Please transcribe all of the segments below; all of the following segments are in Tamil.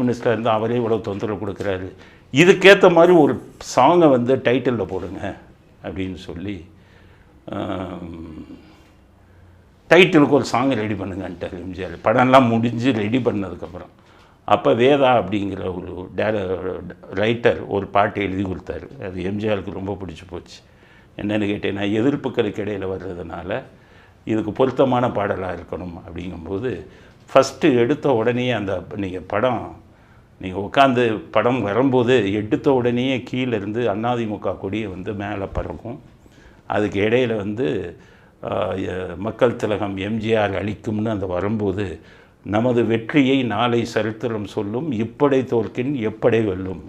மினிஸ்டர் இருந்தால் அவரே இவ்வளோ தொந்தரவு கொடுக்குறாரு. இதுக்கேற்ற மாதிரி ஒரு சாங்கை வந்து டைட்டிலில் போடுங்க அப்படின்னு சொல்லி டைட்டிலுக்கு ஒரு சாங் ரெடி பண்ணுங்கன்ட்டார் எம்ஜிஆர். படம்லாம் முடிஞ்சு ரெடி பண்ணதுக்கப்புறம். அப்போ வேதா அப்படிங்கிற ஒரு டேர ரைட்டர் ஒரு பாட்டு எழுதி கொடுத்தாரு. அது எம்ஜிஆருக்கு ரொம்ப பிடிச்சி போச்சு. என்னென்னு கேட்டீங்கன்னா எதிர்ப்புகளுக்கு இடையில் வர்றதுனால இதுக்கு பொருத்தமான பாடலாக இருக்கணும் அப்படிங்கும்போது ஃபஸ்ட்டு எடுத்த உடனே அந்த நீங்கள் படம் நீங்கள் உட்காந்து படம் வரும்போது எடுத்த உடனே கீழே இருந்து கொடியை வந்து மேலே பறக்கும். அதுக்கு இடையில் வந்து மக்கள் திலகம் எம்ஜிஆர் அளிக்கும்னு அந்த வரும்போது நமது வெற்றியை நாளை சரித்திரம் சொல்லும் இப்படை தோற்கின் எப்படை வெல்லும்.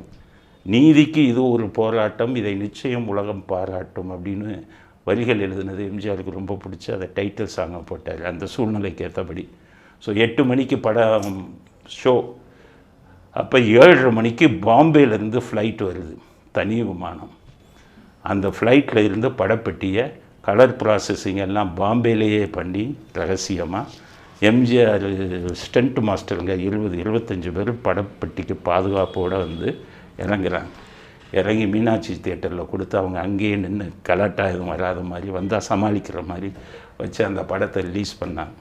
நீதிக்கு இது ஒரு போராட்டம் இதை நிச்சயம் உலகம் பாராட்டும் அப்படின்னு வரிகள் எழுதுனது எம்ஜிஆருக்கு ரொம்ப பிடிச்சி அதை டைட்டில் சாங்கை போட்டார். அந்த சூழ்நிலைக்கு ஏற்றபடி ஸோ எட்டு மணிக்கு படம் ஷோ அப்போ ஏழரை மணிக்கு பாம்பேலேருந்து ஃப்ளைட் வருது தனி விமானம். அந்த ஃப்ளைட்டில் இருந்து படப்பெட்டியை கலர் ப்ராசஸிங் எல்லாம் பாம்பேலேயே பண்ணி ரகசியமாக எம்ஜிஆர் ஸ்டண்ட் மாஸ்டருங்க இருபது இருபத்தஞ்சி பேர் படப்பெட்டிக்கு பாதுகாப்போடு வந்து இறங்குறாங்க. இறங்கி மீனாட்சி தியேட்டரில் கொடுத்து அவங்க அங்கேயே நின்று கலாட்டா எதுவும் வராத மாதிரி வந்தால் சமாளிக்கிற மாதிரி வச்சு அந்த படத்தை ரிலீஸ் பண்ணாங்க.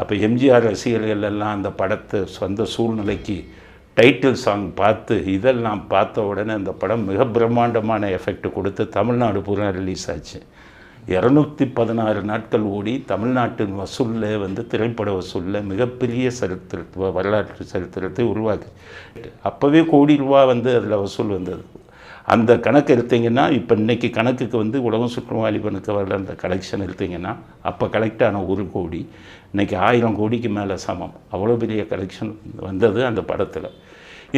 அப்போ எம்ஜிஆர் ரசிகர்கள் எல்லாம் அந்த படத்தை சொந்த சூழ்நிலைக்கு டைட்டில் சாங் பார்த்து இதெல்லாம் பார்த்த உடனே அந்த படம் மிக பிரம்மாண்டமான எஃபெக்ட் கொடுத்து தமிழ்நாடு பூரா ரிலீஸ் ஆச்சு. இரநூத்தி பதினாறு நாட்கள் ஓடி தமிழ்நாட்டின் வசூலில் வந்து திரைப்பட வசூலில் மிகப்பெரிய சரித்திர வரலாற்று சரித்திரத்தை உருவாக்கு. அப்போவே கோடி ரூபா வந்து அதில் வசூல் வந்தது. அந்த கணக்கு எடுத்தீங்கன்னா இப்போ இன்றைக்கி கணக்குக்கு வந்து உலகம் சுற்றும் வாலிபனுக்கு வரல அந்த கலெக்ஷன் எடுத்தீங்கன்னா அப்போ கலெக்ட் ஆன ஒரு கோடி இன்றைக்கி ஆயிரம் கோடிக்கு மேலே சமம். அவ்வளோ பெரிய கலெக்ஷன் வந்தது அந்த படத்தில்.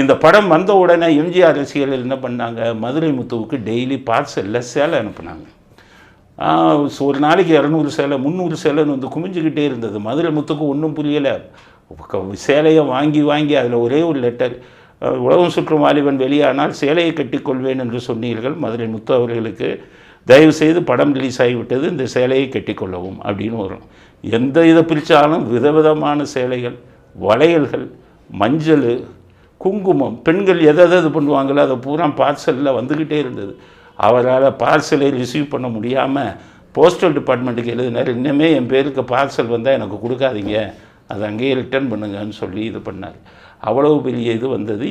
இந்த படம் வந்த உடனே எம்ஜிஆர் ரசிகர்கள் என்ன பண்ணாங்க? மதுரை முத்துவுக்கு டெய்லி பார்சலில் சேலை அனுப்புனாங்க. ஒரு நாளைக்கு இரநூறு சேலை முந்நூறு சேலைன்னு வந்து குமிஞ்சுக்கிட்டே இருந்தது. மதுரை முத்துக்கு ஒன்றும் புரியலை. சேலையை வாங்கி வாங்கி அதில் ஒரே ஒரு லெட்டர் உலகம் சுற்றும் வாலிபன் வெளியானால் சேலையை கட்டிக்கொள்வேன் என்று சொன்னீர்கள் மதுரை முத்து அவர்களுக்கு. தயவு செய்து படம் ரிலீஸ் ஆகிவிட்டது இந்த சேலையை கட்டிக்கொள்ளவும் அப்படின்னு வரும். எந்த இதை பிரித்தாலும் விதவிதமான சேலைகள் வளையல்கள் மஞ்சள் குங்குமம் பெண்கள் எதை எதை இது பண்ணுவாங்களோ அதை பூரா பார்சலில் வந்துக்கிட்டே இருந்தது. அவரால் பார்சலை ரிசீவ் பண்ண முடியாமல் போஸ்டல் டிபார்ட்மெண்ட்டுக்கு எழுதினார் இன்னுமே என் பேருக்கு பார்சல் வந்தால் எனக்கு கொடுக்காதீங்க அதை அங்கேயே ரிட்டர்ன் பண்ணுங்கன்னு சொல்லி இது பண்ணார். அவ்வளவு பெரிய இது வந்தது.